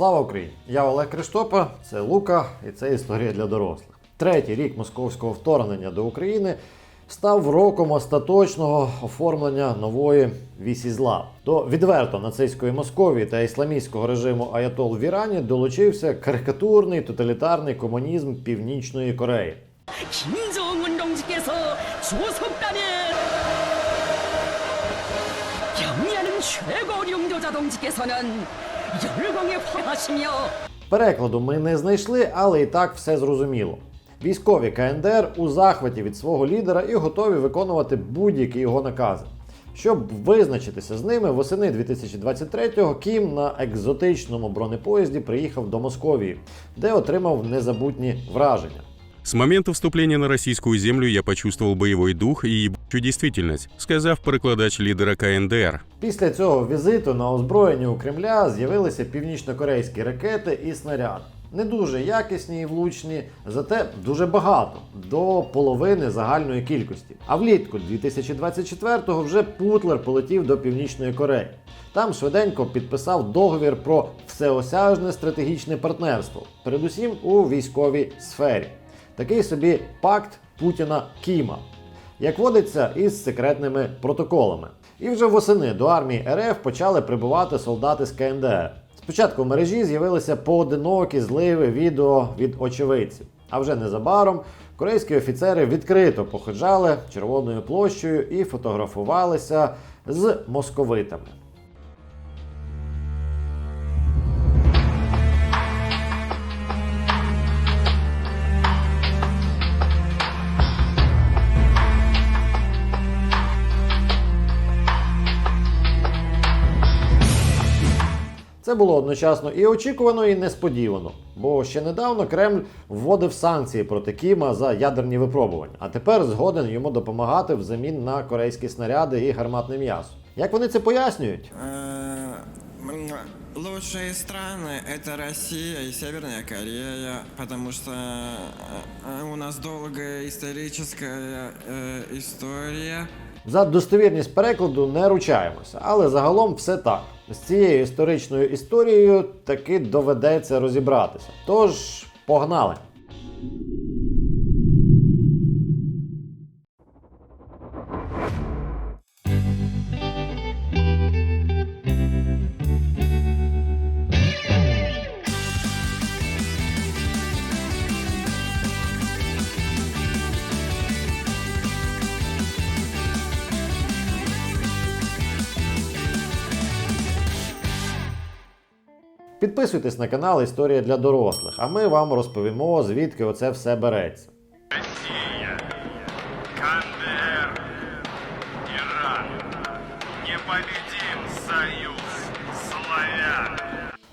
Слава Україні! Я Олег Криштопа, це Лука, і це історія для дорослих. Третій рік московського вторгнення до України став роком остаточного оформлення нової вісі зла. До відверто нацистської Московії та ісламістського режиму Аятол в Ірані долучився карикатурний тоталітарний комунізм Північної Кореї. Перекладу ми не знайшли, але і так все зрозуміло. Військові КНДР у захваті від свого лідера і готові виконувати будь-які його накази. Щоб визначитися з ними, восени 2023-го Кім на екзотичному бронепоїзді приїхав до Московії, де отримав незабутні враження. С момента вступления на российскую землю я почувствовал боевой дух и ебучую действительность, сказав перекладач лидера КНДР. Після цього візиту на озброєнні у Кремля з'явилися північнокорейські ракети і снаряди. Не дуже якісні і влучні, зате дуже багато до половини загальної кількості. А влітку 2024-го вже Путлер полетів до Північної Кореї. Там швиденько підписав договір про всеосяжне стратегічне партнерство, передусім у військовій сфері. Такий собі пакт Путіна Кіма як водиться, із секретними протоколами. І вже восени до армії РФ почали прибувати солдати з КНДР. Спочатку в мережі з'явилися поодинокі зливи відео від очевидців. А вже незабаром корейські офіцери відкрито походжали червоною площею і фотографувалися з московитами. Це було одночасно і очікувано, і несподівано. Бо ще недавно Кремль вводив санкції проти Кіма за ядерні випробування, а тепер згоден йому допомагати взамін на корейські снаряди і гарматне м'ясо. Як вони це пояснюють? Э, м, Лучшие страны это Россия и Северная Корея, потому что э, э, у нас долгая историческая э, история. За достовірність перекладу не ручаємося, але загалом все так. З цією історичною історією таки доведеться розібратися. Тож, погнали! Підписуйтесь на канал Історія для дорослих, а ми вам розповімо, звідки оце все береться. Россия, КНДР, Иран, непобедим союз славян.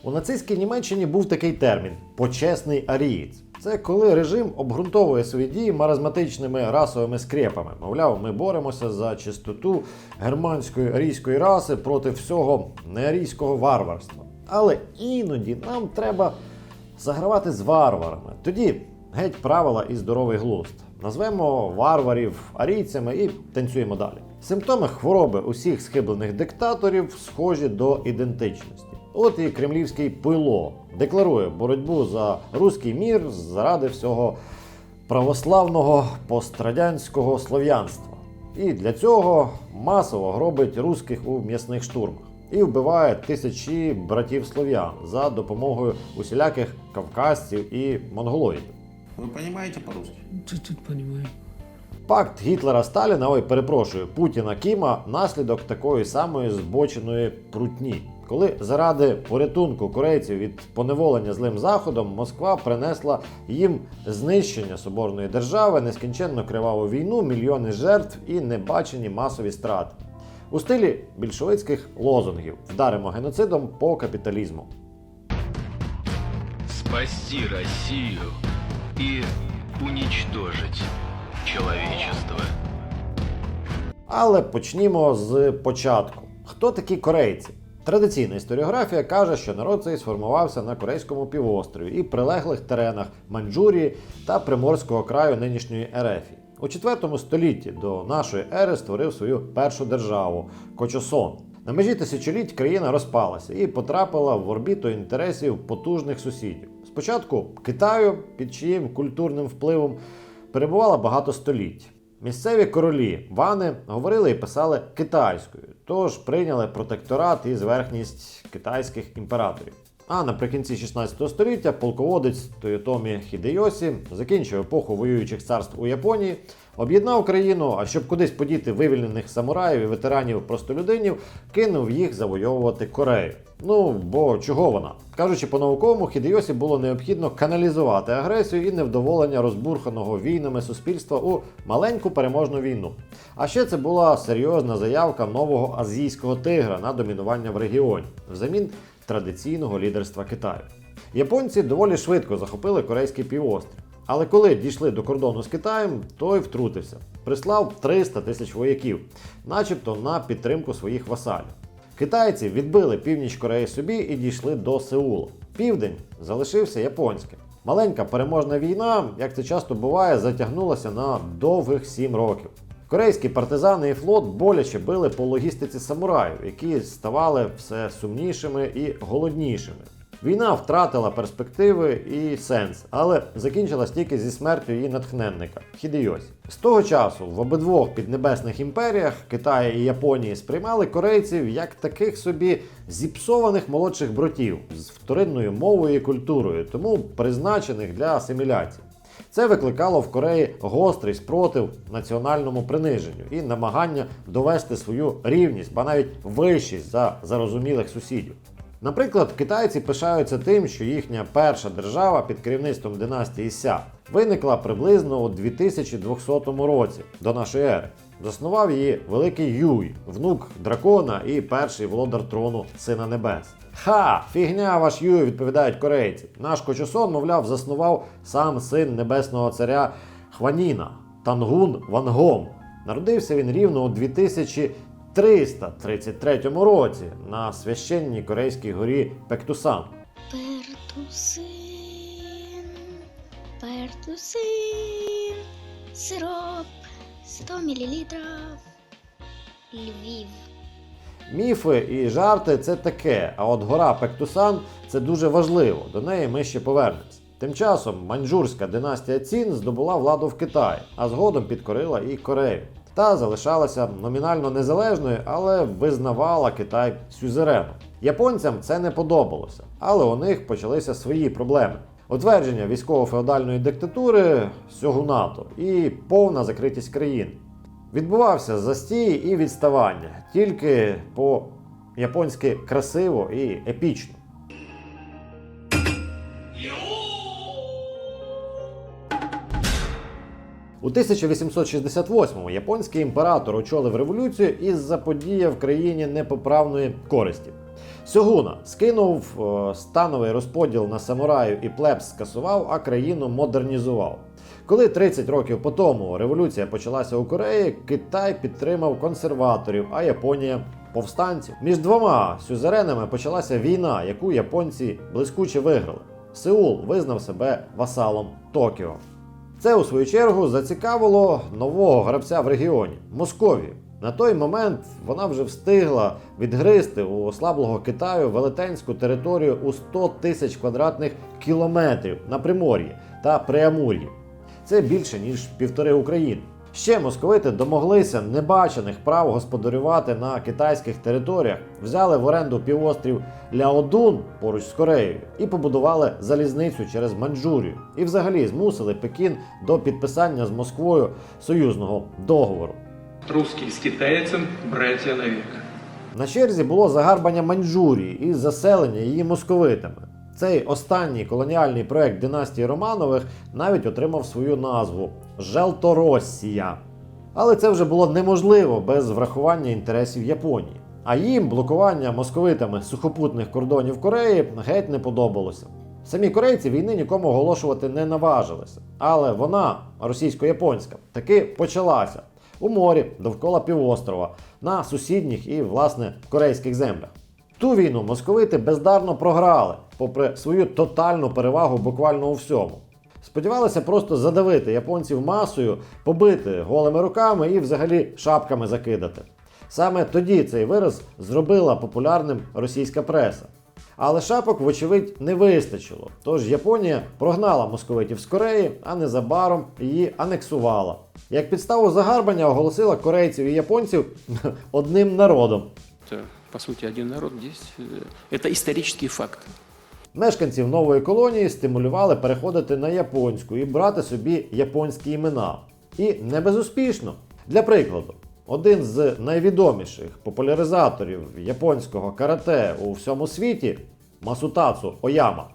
У нацистській Німеччині був такий термін почесний арієць. Це коли режим обґрунтовує свої дії маразматичними расовими скрепами. Мовляв, ми боремося за чистоту германської арійської раси проти всього неарійського варварства. Але іноді нам треба загравати з варварами. Тоді геть правила і здоровий глузд. Назвемо варварів арійцями і танцюємо далі. Симптоми хвороби усіх схиблених диктаторів схожі до ідентичності. От і кремлівський пило декларує боротьбу за руський мір заради всього православного пострадянського слов'янства. І для цього масово гробить русських у м'ясних штурмах і вбиває тисячі братів слов'ян за допомогою усіляких кавказців і монголоїдів. Вы понимаете по-русски? Чуть-чуть понимаю. Пакт Гітлера Сталіна, ой, перепрошую, Путіна Кіма наслідок такої самої збоченої прутні. Коли заради порятунку корейців від поневолення злим заходом Москва принесла їм знищення соборної держави, нескінченно криваву війну, мільйони жертв і небачені масові страти. У стилі більшовицьких лозунгів вдаримо геноцидом по капіталізму. спасти Россию и уничтожить человечество. Але почнімо з початку. Хто такі корейці? Традиційна історіографія каже, що народ цей сформувався на Корейському півострові і прилеглих теренах Маньчжурії та Приморського краю нинішньої Ерефії. У 4 столітті до нашої ери створив свою першу державу Кочосон. На межі тисячоліть країна розпалася і потрапила в орбіту інтересів потужних сусідів. Спочатку Китаю, під чиїм культурним впливом перебувала багато століть. Місцеві королі вани говорили і писали китайською, тож прийняли протекторат і зверхність китайських імператорів. А наприкінці 16 століття полководець Тойотомі Хідейосі закінчив епоху воюючих царств у Японії, об'єднав країну, а щоб кудись подіти вивільнених самураїв і ветеранів простолюдинів, кинув їх завойовувати Корею. Ну бо чого вона? Кажучи по-науковому, Хідейосі було необхідно каналізувати агресію і невдоволення розбурханого війнами суспільства у маленьку переможну війну. А ще це була серйозна заявка нового азійського тигра на домінування в регіоні взамін традиційного лідерства Китаю. Японці доволі швидко захопили корейський півострів. Але коли дійшли до кордону з Китаєм, той втрутився, прислав 300 тисяч вояків, начебто на підтримку своїх васалів. Китайці відбили північ Кореї собі і дійшли до Сеула. Південь залишився японським. Маленька переможна війна, як це часто буває, затягнулася на довгих сім років. Корейські партизани і флот боляче били по логістиці самураїв, які ставали все сумнішими і голоднішими. Війна втратила перспективи і сенс, але закінчилась тільки зі смертю її натхненника Хідейосі. З того часу в обидвох піднебесних імперіях Китаї і Японії сприймали корейців як таких собі зіпсованих молодших братів з вторинною мовою і культурою, тому призначених для асиміляції. Це викликало в Кореї гострий спротив національному приниженню і намагання довести свою рівність, ба навіть вищість за зарозумілих сусідів. Наприклад, китайці пишаються тим, що їхня перша держава під керівництвом династії Ся виникла приблизно у 2200 році до нашої ери. Заснував її великий Юй, внук дракона і перший володар трону Сина Небес. Ха! Фігня ваш Юй, відповідають корейці. Наш Кочосон, мовляв, заснував сам син небесного царя Хваніна Тангун Вангом. Народився він рівно у 2333 році на священній корейській горі Пектусан. Пертусин, пертусин, сироп 100 мл. Львів. Міфи і жарти це таке, а от гора Пектусан це дуже важливо. До неї ми ще повернемось. Тим часом маньчжурська династія Цін здобула владу в Китаї, а згодом підкорила і Корею. Та залишалася номінально незалежною, але визнавала Китай сюзереном. Японцям це не подобалося, але у них почалися свої проблеми. Утвердження військово-феодальної диктатури сьогунату і повна закритість країни. Відбувався застій і відставання, тільки по японськи красиво і епічно. У 1868-му японський імператор очолив революцію і заподіяв країні непоправної користі. Сьогуна скинув е, становий розподіл на самураїв і плебс скасував, а країну модернізував. Коли 30 років по тому революція почалася у Кореї, Китай підтримав консерваторів, а Японія повстанців. Між двома сюзеренами почалася війна, яку японці блискуче виграли. Сеул визнав себе васалом Токіо. Це, у свою чергу, зацікавило нового гравця в регіоні Московію. На той момент вона вже встигла відгризти у ослаблого Китаю велетенську територію у 100 тисяч квадратних кілометрів на Примор'ї та Преамур'ї. Це більше ніж півтори України. Ще московити домоглися небачених прав господарювати на китайських територіях, взяли в оренду півострів Ляодун поруч з Кореєю і побудували залізницю через Маньчжурію. І взагалі змусили Пекін до підписання з Москвою союзного договору. Русский с китайцем братья навек. На черзі було загарбання Маньчжурії і заселення її московитами. Цей останній колоніальний проект династії Романових навіть отримав свою назву Желторосія. Але це вже було неможливо без врахування інтересів Японії. А їм блокування московитами сухопутних кордонів Кореї геть не подобалося. Самі корейці війни нікому оголошувати не наважилися. Але вона, російсько-японська, таки почалася у морі довкола півострова, на сусідніх і, власне, корейських землях. Ту війну московити бездарно програли, попри свою тотальну перевагу буквально у всьому. Сподівалися просто задавити японців масою, побити голими руками і взагалі шапками закидати. Саме тоді цей вираз зробила популярним російська преса. Але шапок, вочевидь, не вистачило. Тож Японія прогнала московитів з Кореї, а незабаром її анексувала. Як підставу загарбання оголосила корейців і японців одним народом. Это, по сути, один народ. Здесь э, это исторический факт. Мешканців нової колонії стимулювали переходити на японську і брати собі японські імена. І не безуспішно. Для прикладу, один з найвідоміших популяризаторів японського карате у всьому світі Масутацу Ояма.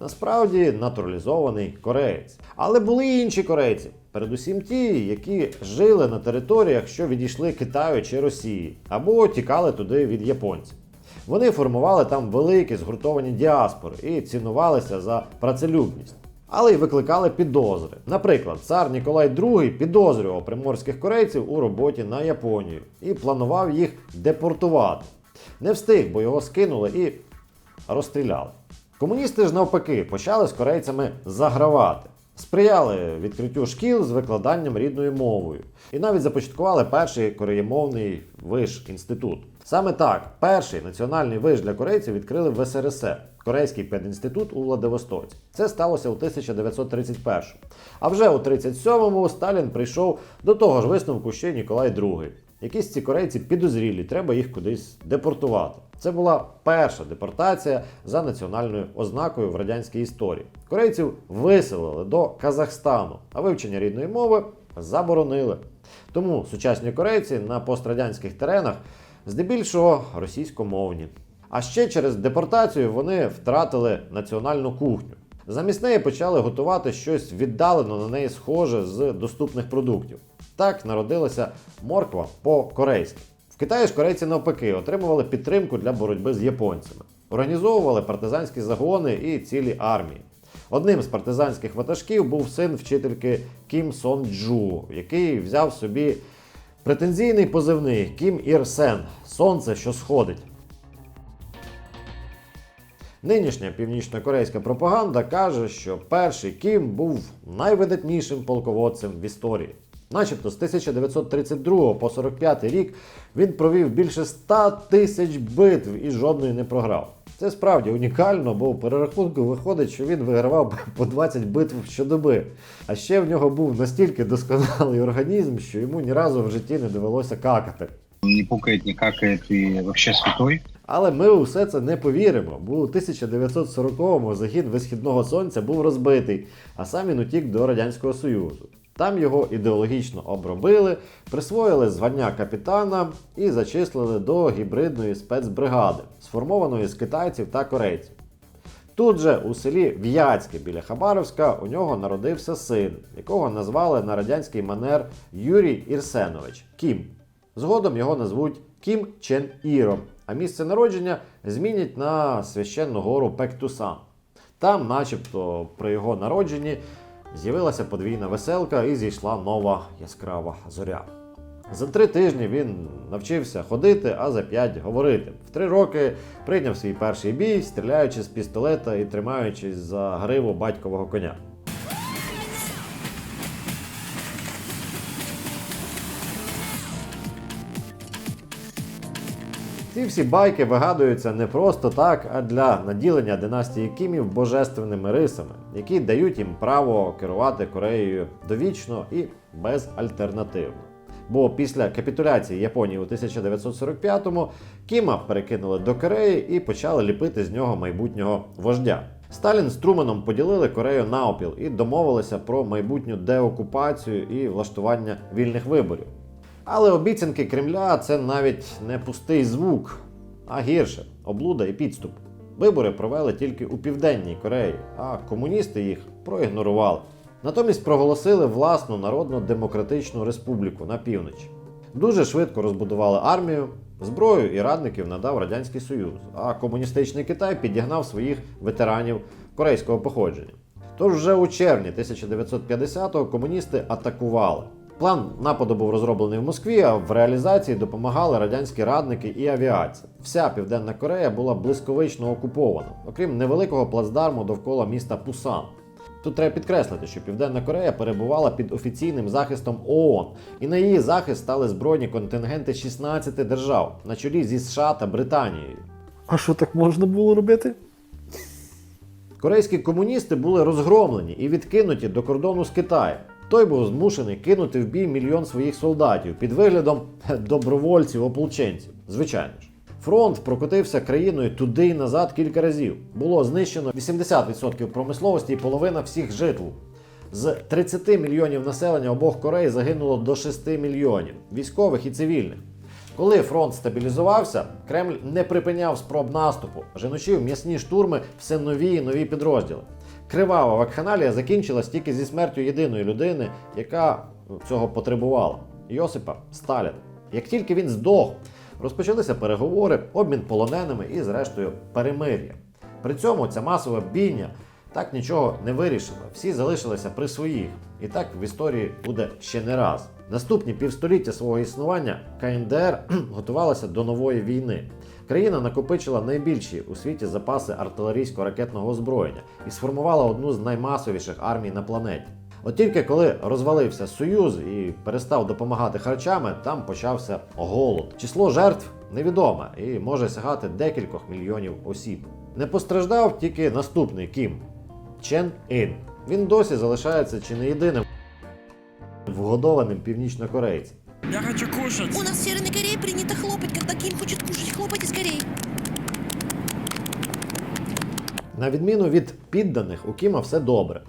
Насправді натуралізований кореєць. Але були й інші корейці, передусім ті, які жили на територіях, що відійшли Китаю чи Росії, або тікали туди від японців. Вони формували там великі згуртовані діаспори і цінувалися за працелюбність, але й викликали підозри. Наприклад, цар Ніколай II підозрював приморських корейців у роботі на Японію і планував їх депортувати. Не встиг, бо його скинули і розстріляли. Комуністи ж навпаки почали з корейцями загравати. Сприяли відкриттю шкіл з викладанням рідною мовою і навіть започаткували перший кореємовний виш інститут. Саме так, перший національний виш для корейців відкрили в СРСР Корейський педінститут у Владивостоці. Це сталося у 1931. А вже у 37-му Сталін прийшов до того ж висновку, й Ніколай II. Якісь ці корейці підозрілі, треба їх кудись депортувати. Це була перша депортація за національною ознакою в радянській історії. Корейців виселили до Казахстану, а вивчення рідної мови заборонили. Тому сучасні корейці на пострадянських теренах здебільшого російськомовні. А ще через депортацію вони втратили національну кухню. Замість неї почали готувати щось віддалено на неї схоже з доступних продуктів. Так народилася морква по-корейськи. В Китаї ж корейці навпаки отримували підтримку для боротьби з японцями, організовували партизанські загони і цілі армії. Одним з партизанських ватажків був син вчительки Кім Сон Джу, який взяв собі претензійний позивний Кім Ір Сен Сонце, що сходить. Нинішня північно-корейська пропаганда каже, що перший Кім був найвидатнішим полководцем в історії. Начебто з 1932 по 45 рік він провів більше 100 тисяч битв і жодної не програв. Це справді унікально, бо в перерахунку виходить, що він вигравав по 20 битв щодоби. А ще в нього був настільки досконалий організм, що йому ні разу в житті не довелося какати. Не пукает, не какает и вообще святой. Але ми у все це не повіримо, бо у 1940-му загін висхідного сонця був розбитий, а сам він утік до Радянського Союзу. Там його ідеологічно обробили, присвоїли звання капітана і зачислили до гібридної спецбригади, сформованої з китайців та корейців. Тут же у селі В'яцьке біля Хабаровська у нього народився син, якого назвали на радянський манер Юрій Ірсенович Кім. Згодом його назвуть Кім Чен Іром, а місце народження змінять на священну гору Пектусан. Там, начебто, при його народженні з'явилася подвійна веселка і зійшла нова яскрава зоря. За три тижні він навчився ходити, а за п'ять говорити. В три роки прийняв свій перший бій, стріляючи з пістолета і тримаючись за гриву батькового коня. Ці всі байки вигадуються не просто так, а для наділення династії Кімів божественними рисами, які дають їм право керувати Кореєю довічно і безальтернативно. Бо після капітуляції Японії у 1945-му Кіма перекинули до Кореї і почали ліпити з нього майбутнього вождя. Сталін з Труманом поділили Корею навпіл і домовилися про майбутню деокупацію і влаштування вільних виборів. Але обіцянки Кремля це навіть не пустий звук, а гірше облуда і підступ. Вибори провели тільки у Південній Кореї, а комуністи їх проігнорували. Натомість проголосили власну народну демократичну республіку на півночі. Дуже швидко розбудували армію, зброю і радників надав Радянський Союз, а комуністичний Китай підігнав своїх ветеранів корейського походження. Тож вже у червні 1950-го комуністи атакували. План нападу був розроблений в Москві, а в реалізації допомагали радянські радники і авіація. Вся Південна Корея була близьковично окупована, окрім невеликого плацдарму довкола міста Пусан. Тут треба підкреслити, що Південна Корея перебувала під офіційним захистом ООН, і на її захист стали збройні контингенти 16 держав на чолі зі США та Британією. А що так можна було робити? Корейські комуністи були розгромлені і відкинуті до кордону з Китаєм. Той був змушений кинути в бій мільйон своїх солдатів під виглядом добровольців-ополченців. Звичайно ж. Фронт прокотився країною туди й назад кілька разів. Було знищено 80% промисловості і половина всіх житл. З 30 мільйонів населення обох Корей загинуло до 6 мільйонів військових і цивільних. Коли фронт стабілізувався, Кремль не припиняв спроб наступу, женучив м'ясні штурми все нові і нові підрозділи. Кривава вакханалія закінчилась тільки зі смертю єдиної людини, яка цього потребувала Йосипа Сталіна. Як тільки він здох, розпочалися переговори, обмін полоненими і, зрештою, перемир'я. При цьому ця масова бійня так нічого не вирішила. Всі залишилися при своїх. І так в історії буде ще не раз. Наступні півстоліття свого існування КНДР готувалася до нової війни. Країна накопичила найбільші у світі запаси артилерійсько-ракетного озброєння і сформувала одну з наймасовіших армій на планеті. От тільки коли розвалився Союз і перестав допомагати харчами, там почався голод. Число жертв невідоме і може сягати декількох мільйонів осіб. Не постраждав тільки наступний Кім Чен Ін. Він досі залишається чи не єдиним вгодованим північнокорейцем. Я хочу кушать. У нас в Северной Корее принято хлопать, когда Ким хочет кушать. Хлопайте скорее. На відміну від підданих, у Кіма все добре.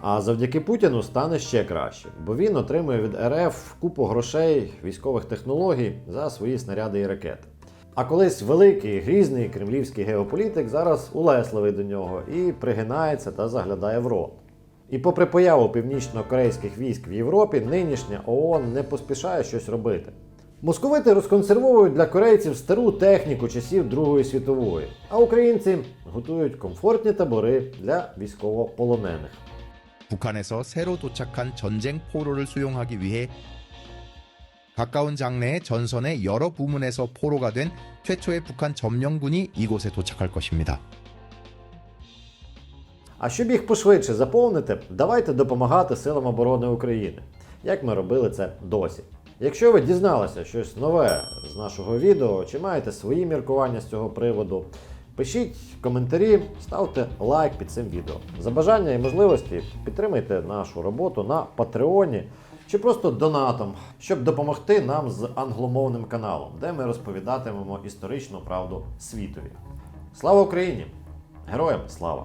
А завдяки Путіну стане ще краще, бо він отримує від РФ купу грошей, військових технологій за свої снаряди і ракети. А колись великий грізний кремлівський геополітик зараз улесливий до нього і пригинається та заглядає в рот. І попри появу північно-корейських військ в Європі, нинішня ООН не поспішає щось робити. Московити розконсервовують для корейців стару техніку часів Другої світової, а українці готують комфортні табори для військовополонених. 북한에서 새로 도착한 전쟁 포로를 수용하기 위해 가까운 장래에 전선의 여러 부문에서 포로가 된 최초의 북한 점령군이 이곳에 도착할 것입니다. А щоб їх пошвидше заповнити, давайте допомагати силам оборони України, як ми робили це досі. Якщо ви дізналися щось нове з нашого відео, чи маєте свої міркування з цього приводу, пишіть коментарі, ставте лайк під цим відео. За бажання і можливості підтримайте нашу роботу на Патреоні чи просто донатом, щоб допомогти нам з англомовним каналом, де ми розповідатимемо історичну правду світові. Слава Україні! Героям слава!